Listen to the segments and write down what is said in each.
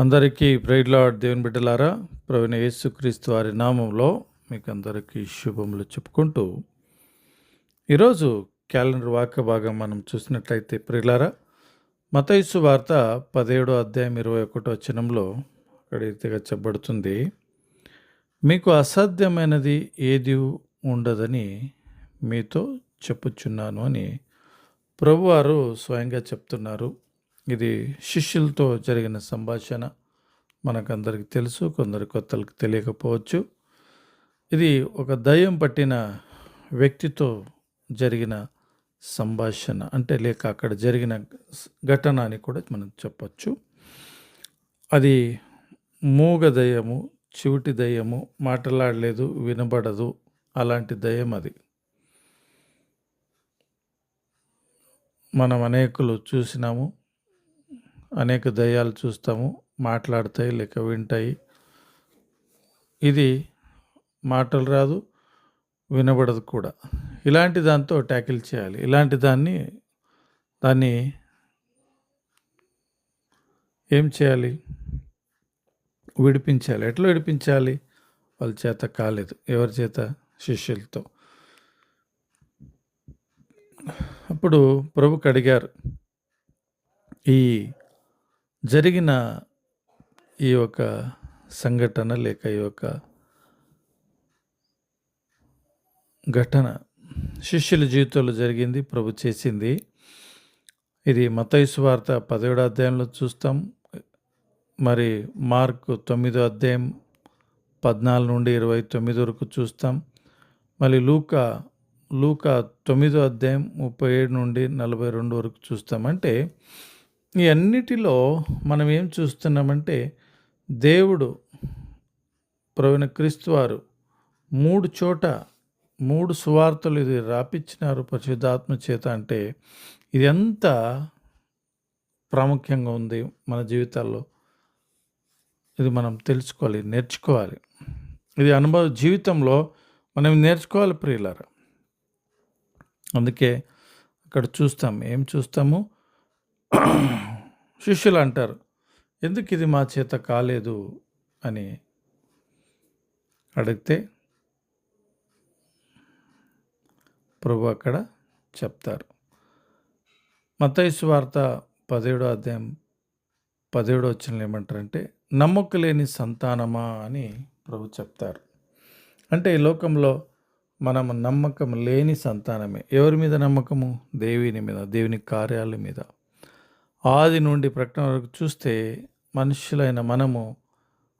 అందరికీ ప్రైడ్లాడ్ దేవుని బిడ్డలారా ప్రవీణ యేసుక్రీస్తు వారి నామంలో మీకు అందరికీ శుభములు చెప్పుకుంటూ ఈరోజు క్యాలెండర్ వాక్య భాగం మనం చూసినట్లయితే ప్రియులారా మతయుసు వార్త పదిహేడో అధ్యాయం ఇరవై ఒకటో వచనంలో రీతిగా చెప్పబడుతుంది మీకు అసాధ్యమైనది ఏది ఉండదని మీతో చెప్పుచున్నాను అని ప్రభువారు స్వయంగా చెప్తున్నారు. ఇది శిష్యులతో జరిగిన సంభాషణ మనకందరికి తెలుసు కొందరు కొత్తలకు తెలియకపోవచ్చు. ఇది ఒక దయ్యం పట్టిన వ్యక్తితో జరిగిన సంభాషణ. అంటే లేక అక్కడ జరిగిన ఘటన అని కూడా మనం చెప్పచ్చు. అది మూగ దయ్యము చెవిటి దయ్యము మాట్లాడలేదు వినబడదు అలాంటి దయ్యం అది. మనం అనేకులు చూసినాము. అనేక దయ్యాలు చూస్తాము మాట్లాడతాయి లేక వింటాయి. ఇది మాటలు రాదు వినబడదు కూడా. ఇలాంటి దాంతో ట్యాకిల్ చేయాలి. ఇలాంటి దాన్ని దాన్ని ఏం చేయాలి? విడిపించాలి. ఎట్లా విడిపించాలి? వాళ్ళ చేత కాలేదు. ఎవరి చేత? శిష్యులతో. అప్పుడు ప్రభుకి అడిగారు ఈ జరిగిన ఈ యొక్క సంఘటన లేక ఈ యొక్క ఘటన శిష్యుల జీవితంలో జరిగింది ప్రభు చేసింది. ఇది మతైసు వార్త పదిహేడో అధ్యాయంలో చూస్తాం. మరి మార్క్ తొమ్మిదో అధ్యాయం పద్నాలుగు నుండి ఇరవై తొమ్మిది వరకు చూస్తాం. మళ్ళీ లూకా లూకా తొమ్మిదో అధ్యాయం ముప్పై ఏడు నుండి నలభై రెండు వరకు చూస్తాం. అంటే ఈ అన్నిటిలో మనం ఏం చూస్తున్నామంటే దేవుడు ప్రవీణ క్రీస్తు వారు మూడు చోట మూడు సువార్తలు ఇది రాపిచ్చినారు పరిశుద్ధాత్మ చేత అంటే ఇది ఎంత ప్రాముఖ్యంగా ఉంది మన జీవితాల్లో? ఇది మనం తెలుసుకోవాలి నేర్చుకోవాలి. ఇది అనుభవ జీవితంలో మనం నేర్చుకోవాలి ప్రియులారా. అందుకే అక్కడ చూస్తాం. ఏం చూస్తాము? శిష్యులు అంటారు ఎందుకు ఇది మా చేత కాలేదు? అని అడిగితే ప్రభు అక్కడ చెప్తారు. మతైసు వార్త పదిహేడో అధ్యాయం పదిహేడో వచ్చిన ఏమంటారంటే నమ్మక లేని సంతానమా? అని ప్రభు చెప్తారు. అంటే ఈ లోకంలో మనం నమ్మకం లేని సంతానమే. ఎవరి మీద నమ్మకము? దేవుని మీద దేవుని కార్యాల మీద. ఆది నుండి ప్రకటన వరకు చూస్తే మనుషులైన మనము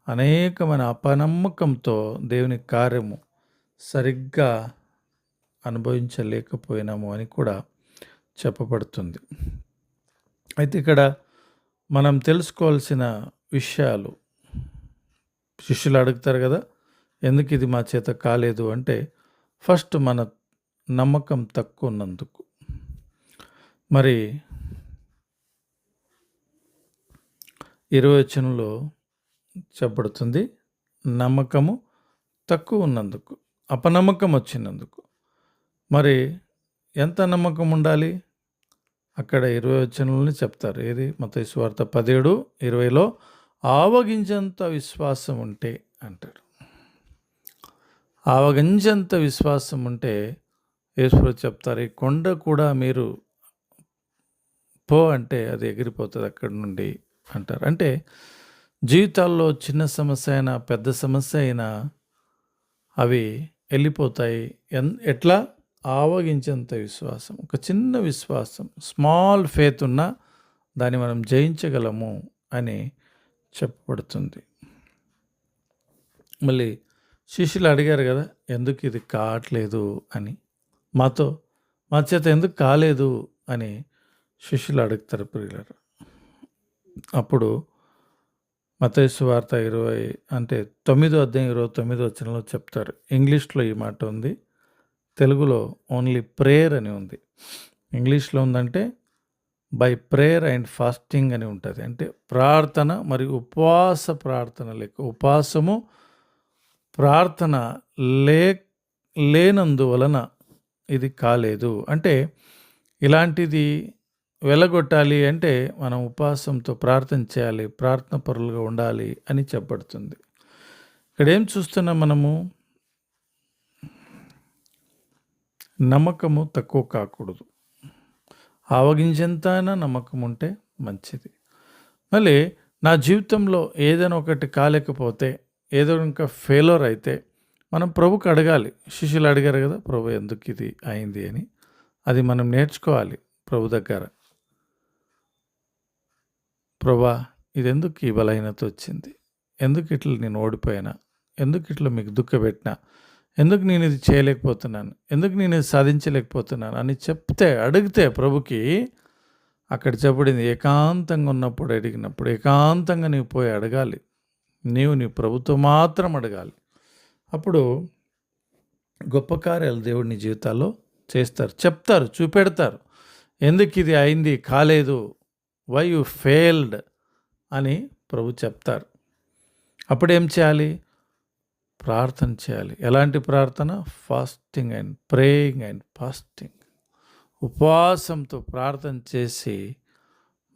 అనేకమైన అపనమ్మకంతో దేవుని కార్యము సరిగ్గా అనుభవించలేకపోయినాము అని కూడా చెప్పబడుతుంది. అయితే ఇక్కడ మనం తెలుసుకోవాల్సిన విషయాలు శిష్యులు అడుగుతారు కదా ఎందుకు ఇది మా చేత కాలేదు అంటే ఫస్ట్ మన నమ్మకం తక్కువ ఉన్నందుకు. మరి ఇరవై చెప్పబడుతుంది నమ్మకము తక్కువ ఉన్నందుకు అపనమ్మకం వచ్చినందుకు. మరి ఎంత నమ్మకం ఉండాలి? అక్కడ ఇరవై వచనంలోనే చెప్తారు. ఏది? మత స్వార్థ పదిహేడు ఇరవైలో ఆవగించంత విశ్వాసం ఉంటే అంటాడు ఆవగించంత విశ్వాసం ఉంటే ఈశ్వరుడు చెప్తారు ఈ కొండ కూడా మీరు పో అంటే అది ఎగిరిపోతుంది అక్కడి నుండి. అంటారు. అంటే జీవితాల్లో చిన్న సమస్య అయినా పెద్ద సమస్య అయినా అవి వెళ్ళిపోతాయి. ఎన్ ఎట్లా? ఆవగించేంత విశ్వాసం. ఒక చిన్న విశ్వాసం స్మాల్ ఫేత్ ఉన్నా దాన్ని మనం జయించగలము అని చెప్పబడుతుంది. మళ్ళీ శిష్యులు అడిగారు కదా ఎందుకు ఇది కావట్లేదు? అని. మాతో మా చేత ఎందుకు కాలేదు? అని శిష్యులు అడుగుతారు ప్రియులారు. అప్పుడు మతేసు వార్త ఇరవై అంటే తొమ్మిదో అధ్యాయం ఇరవై తొమ్మిదో వచనంలో చెప్తారు. ఇంగ్లీష్లో ఈ మాట ఉంది. తెలుగులో ఓన్లీ ప్రేయర్ అని ఉంది. ఇంగ్లీష్లో ఉందంటే బై ప్రేయర్ అండ్ ఫాస్టింగ్ అని ఉంటుంది. అంటే ప్రార్థన మరియు ఉపవాస ప్రార్థన లేక ఉపవాసము ప్రార్థన లే లేనందువలన ఇది కాలేదు. అంటే ఇలాంటిది వెళ్ళగొట్టాలి అంటే మనం ఉపవాసంతో ప్రార్థన చేయాలి ప్రార్థన పరులుగా ఉండాలి అని చెప్పబడుతుంది. ఇక్కడ ఏం చూస్తున్నాం మనము? నమ్మకము తక్కువ కాకూడదు. ఆవగించేంతైనా నమ్మకం ఉంటే మంచిది. మళ్ళీ నా జీవితంలో ఏదైనా ఒకటి కాలేకపోతే ఏదో ఇంకా ఫెయిల్యూర్ అయితే మనం ప్రభుకు అడగాలి. శిష్యులు అడిగారు కదా ప్రభు ఎందుకు ఇది అయింది అని. అది మనం నేర్చుకోవాలి ప్రభు దగ్గర. ప్రభా ఇది ఎందుకు ఈ బలహీనత వచ్చింది? ఎందుకు ఇట్లా నేను ఓడిపోయినా? ఎందుకు ఇట్లా మీకు దుఃఖపెట్టినా? ఎందుకు నేను ఇది చేయలేకపోతున్నాను? ఎందుకు నేను ఇది సాధించలేకపోతున్నాను? అని చెప్తే అడిగితే ప్రభుకి అక్కడ చెప్పడింది ఏకాంతంగా ఉన్నప్పుడు అడిగినప్పుడు ఏకాంతంగా నీవు పోయి అడగాలి. నీవు నీ ప్రభుత్వం మాత్రం అడగాలి. అప్పుడు గొప్ప కార్యాలు దేవుడిని జీవితాల్లో చేస్తారు. చెప్తారు చూపెడతారు. ఎందుకు ఇది అయింది? కాలేదు. వై యు ఫెయిల్డ్ అని ప్రభు చెప్తారు. అప్పుడు ఏం చేయాలి? ప్రార్థన చేయాలి. ఎలాంటి ప్రార్థన? Fasting and praying and fasting ఉపవాసంతో ప్రార్థన చేసి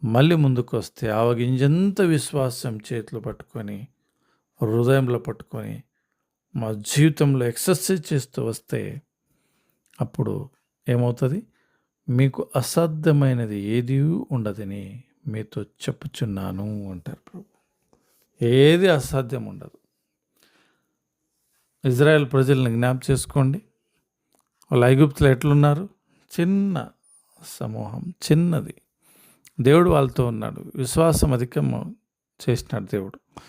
మళ్ళీ ముందుకు వస్తే ఆవగింజంత విశ్వాసం చేతులు పట్టుకొని హృదయంలో పట్టుకొని మా జీవితంలో ఎక్సర్సైజ్ చేస్తూ వస్తే అప్పుడు ఏమవుతుంది? మీకు అసాధ్యమైనది ఏది ఉండదని మీతో చెప్పుచున్నాను అంటారు ప్రభు. ఏది అసాధ్యం ఉండదు. ఇజ్రాయెల్ ప్రజల్ని జ్ఞాపం చేసుకోండి. వాళ్ళు ఐగుప్తులు ఎట్లున్నారు? చిన్న సమూహం చిన్నది. దేవుడు వాళ్ళతో ఉన్నాడు. విశ్వాసం అధికం చేసినాడు దేవుడు.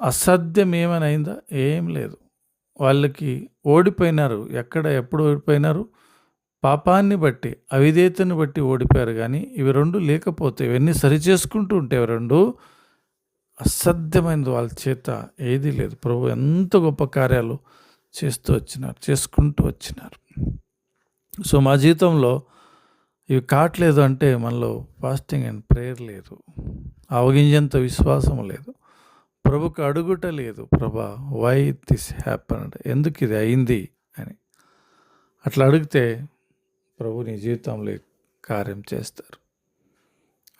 అసాధ్యం ఏమైనా అయిందా? ఏం లేదు. వాళ్ళకి ఓడిపోయినారు. ఎక్కడ ఎప్పుడు ఓడిపోయినారు? పాపాన్ని బట్టి అవిధేతను బట్టి ఓడిపోయారు కానీ ఇవి రెండు లేకపోతే ఇవన్నీ సరిచేసుకుంటూ ఉంటే రెండు అసాధ్యమైనది వాళ్ళ చేత ఏదీ లేదు. ప్రభు ఎంత గొప్ప కార్యాలు చేస్తూ వచ్చినారు చేసుకుంటూ వచ్చినారు. సో మా జీవితంలో ఇవి కావట్లేదు అంటే మనలో ఫాస్టింగ్ అండ్ ప్రేయర్ లేదు. అవగించేంత విశ్వాసం లేదు. ప్రభుకు అడుగుట లేదు. ప్రభా వై దిస్ హ్యాపన్ ఎందుకు ఇది అయింది? అని. అట్లా అడిగితే ప్రభు నీ జీవితంలో కార్యం చేస్తారు.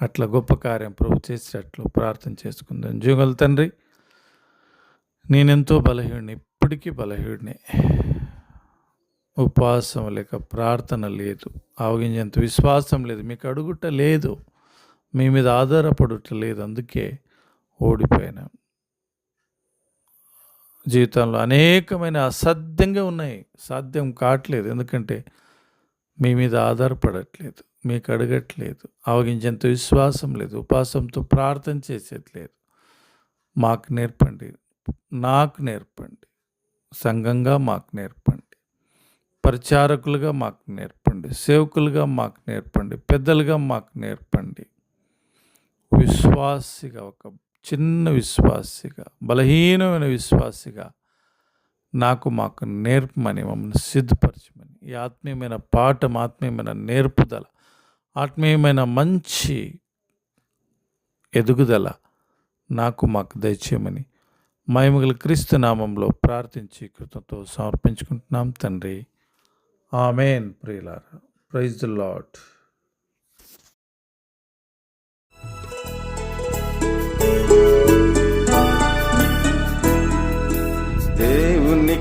అట్లా గొప్ప కార్యం ప్రభు చేసేటట్లు ప్రార్థన చేసుకుందాం. జీవగల తండ్రి నేనెంతో బలహీనుని ఇప్పటికీ బలహీనుడిని. ఉపవాసం లేక ప్రార్థన లేదు. ఆవగించేంత విశ్వాసం లేదు. మీకు అడుగుట లేదు. మీ మీద ఆధారపడుట లేదు. అందుకే ఓడిపోయినా. జీవితంలో అనేకమైన అసాధ్యంగా ఉన్నాయి. సాధ్యం కావట్లేదు. ఎందుకంటే మీ మీద ఆధారపడట్లేదు మీకు అడగట్లేదు అవగించేంత విశ్వాసం లేదు ఉపాసంతో ప్రార్థన చేసేది లేదు. మాకు నేర్పండి నాకు నేర్పండి సంఘంగా మాకు నేర్పండి పరిచారకులుగా మాకు నేర్పండి సేవకులుగా మాకు నేర్పండి పెద్దలుగా మాకు నేర్పండి. విశ్వాసిగా ఒక చిన్న విశ్వాసిగా బలహీనమైన విశ్వాసిగా నాకు మాకు నేర్పమని మమ్మల్ని సిద్ధపరచమని. ఈ ఆత్మీయమైన పాఠం ఆత్మీయమైన నేర్పుదల ఆత్మీయమైన మంచి ఎదుగుదల నాకు మాకు దయచేయమని మహిమగల క్రీస్తు నామంలో ప్రార్థించి కృతంతో సమర్పించుకుంటున్నాం తండ్రి. ఆమెన్. ప్రియులారా ప్రైజ్ ద లాట్